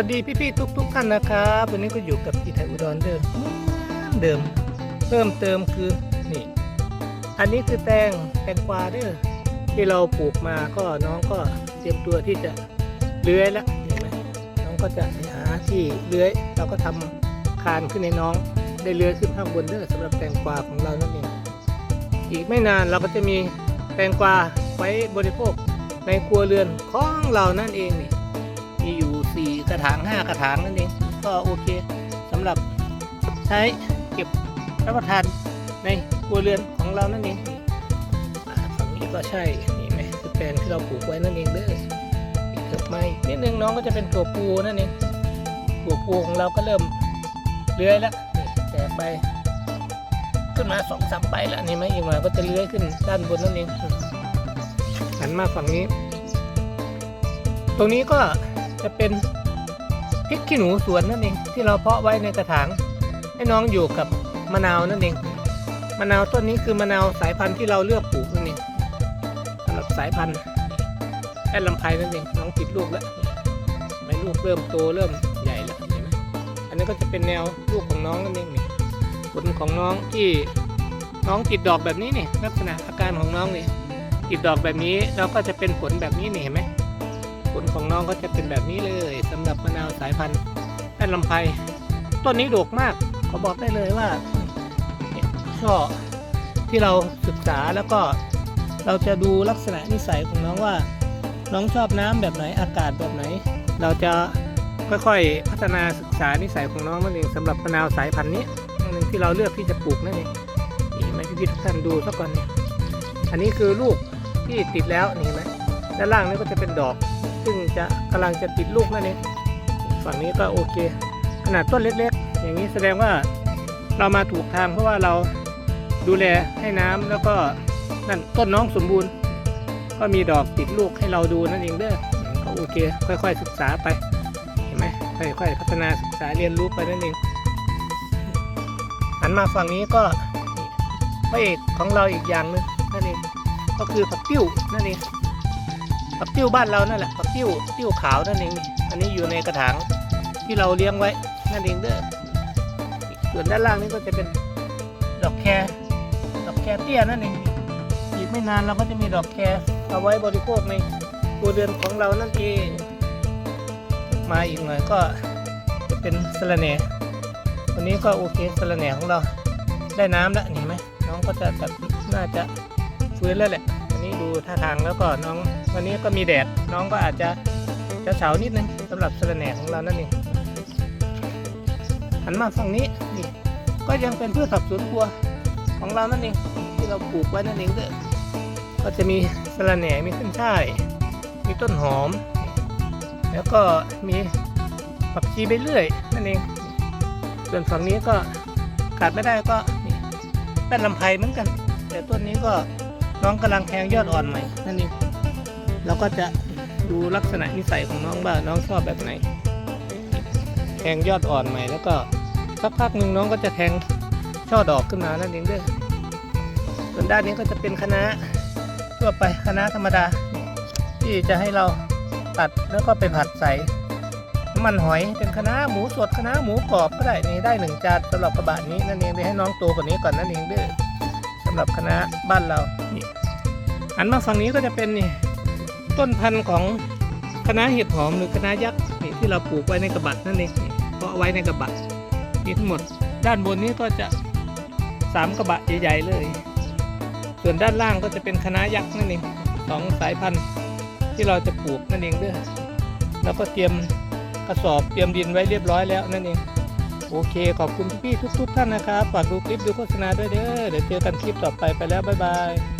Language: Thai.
วัสดีพี่ๆทุก ๆ ท่านนะครับ วันนี้ก็อยู่กับพี่ไทยอุดรเดิมเดิม เพิ่มเติมคือนี่ อันนี้คือแตงแตงกวาเด้อที่เราปลูกมาก็น้องก็เตรียมตัวที่จะเลื้อยแล้วเห็นไหมน้องก็จะหาที่เลื้อยเราก็ทำคานขึ้นในน้องได้เลื้อยขึ้นข้างบนเด้อสำหรับแตงกวาของเรานั่นเองอีกไม่นานเราก็จะมีแตงกวาไว้บริโภคในครัวเรือนของเรานั่นเองนี่ 4 กระถาง 5 กระถางนั่นเอง ก็โอเคสำหรับใช้เก็บรับประทานในครัวเรือนของเรานั่นเองฝั่งนี้ก็ใช่นี่ไหมคือแปลงที่เราปลูกไว้นั่นเองเด้ออีกเถิบมาอีกนิดนึงน้องก็จะเป็นถั่วปูนั่นเองถั่วปูของเราก็เริ่มเลื้อยแล้วนี่แตกใบขึ้นมาสองสามใบแล้วนี่ไหมอีกหน่อยก็จะเลื้อยขึ้นด้านบนนั่นเองหันมาฝั่งนี้ ตรงนี้ก็จะเป็น พริกขี้หนูสวนนั่นเองที่เราเพาะไว้ในกระถาง ให้น้องอยู่กับมะนาวนั่นเองมะนาวต้นนี้คือมะนาวสายพันธุ์ที่เราเลือกปลูกนั่นเองสำหรับสายพันธุ์แอดลำไพนั่นเองน้องติดลูกแล้วใบลูกเริ่มโตเริ่มใหญ่แล้วเห็นไหมอันนี้ก็จะเป็นแนวลูกของน้องนั่นเองนี่ผลของน้องที่น้องติดดอกแบบนี้นี่ลักษณะอาการของน้องนี่ติดดอกแบบนี้แล้วก็จะเป็นผลแบบนี้นี่เห็นไหม ของน้องก็จะเป็นแบบนี้เลยสำหรับมะนาวสายพันธุ์แอดลำไพต้นนี้ดกมากขอบอกได้เลยว่าช่อที่เราศึกษาแล้วก็เราจะดูลักษณะนิสัยของน้องว่า น้องชอบน้ำแบบไหนอากาศแบบไหน เราจะค่อยๆพัฒนาศึกษานิสัยของน้องนั่นเองสำหรับมะนาวสายพันธุ์นี้นั่นเองที่เราเลือกที่จะปลูกนั่นเองนี่ไหมพี่ทุกท่านดูสักก่อนนี่อันนี้คือลูกที่ติดแล้วนี่เห็นไหมด้านล่างนี่ก็จะเป็นดอก ซึ่งจะกำลังจะติดลูกนั่นเองฝั่งนี้ก็โอเค ขนาดต้นเล็กๆ อย่างนี้แสดงว่าเรามาถูกทางเพราะว่าเราดูแลให้น้ำแล้วก็นั่นต้นน้องสมบูรณ์ ก็มีดอกติดลูกให้เราดูนั่นเองเด้อก็โอเค ค่อยๆศึกษาไปเห็นไหมค่อยๆพัฒนาศึกษาเรียนรู้ไปนั่นเองหันมาฝั่งนี้ก็พระเอกของเราอีกอย่างนึงนั่นเองก็คือผักติ้วนั่นเอง ผักติ้วบ้านเรานั่นแหละผักติ้วติ้วขาวนั่นเองอันนี้อยู่ในกระถางที่เราเลี้ยงไว้นั่นเองเด้อส่วนด้านล่างนี่ก็จะเป็นดอกแครดอกแครเตี้ยนั่นเองอีกไม่นานเราก็จะมีดอกแครเอาไว้บริโภคในครัวเรือนของเรานั่นเองมาอีกหน่อยก็จะเป็นสะระแหน่วันนี้ก็โอเคสะระแหน่ของเราได้น้ำแล้วเห็นไหมน้องก็จะแบบน่าจะฟื้นแล้วแหละันนี้ดูท่าทางแล้วก็น้องวันนี้ก็มีแดดน้องก็อาจจะจะเฉาๆนิดนึงสำหรับสะระแหน่ของเรานั่นเองหันมาฝั่งนี้นี่ก็ยังเป็นพืชผักสวนครัวของเรานั่นเองที่เราปลูกไว้นั่นเองเด้อก็จะมีสะระแหน่มีขึ้นช่าย มีต้นหอม แล้วก็มีผักชีใบเลื่อยนั่นเอง ส่วนฝั่งนี้ก็ขาดไม่ได้ก็นี่แป้นลำไพเหมือนกัน แต่ต้นนี้ก็ น้องกำลังแทงยอดอ่อนใหม่นั่นเองเราก็จะดูลักษณะนิสัยของน้องว่าน้องชอบแบบไหน แทงยอดอ่อนใหม่ แล้วก็สักพักหนึ่งน้องก็จะแทงช่อดอกขึ้นมานั่นเองเด้อส่วนด้านนี้ก็จะเป็นคณะทั่วไปคณะธรรมดา ที่จะให้เราตัดแล้วก็ไปผัดใส่น้ำมันหอยเป็นคณะหมูสดคณะหมูกรอบก็ได้นี่ได้หนึ่งจานสำหรับกระบะนี้นั่นเองเดี๋ยวให้น้องโตกว่านี้ก่อนนั่นเองเด้อสำ หรับคณะบ้านเรานี่อันมาฝั่งนี้ก็จะเป็นนี่ต้นพันธุ์ของคณะเห็ดหอมหรือคณะยักษ์นี่ที่เราปลูกไว้ในกระบะนั่นเองเพาะไว้ในกระบะนี่ทั้งหมด ด้านบนนี้ก็จะสามกระบะใหญ่ๆเลย ส่วนด้านล่างก็จะเป็นคณะยักษ์นั่นเองสองสายพันธุ์ที่เราจะปลูกนั่นเองด้อแล้วก็เตรียมกระสอบเตรียมดินไว้เรียบร้อยแล้วนั่นเอง โอเค ขอบคุณพี่ๆทุก ๆ ท่านนะครับ ฝากดูคลิปดูโฆษณาด้วยเด้อ เดี๋ยวเจอกันคลิปต่อไปไปแล้ว บ๊ายบาย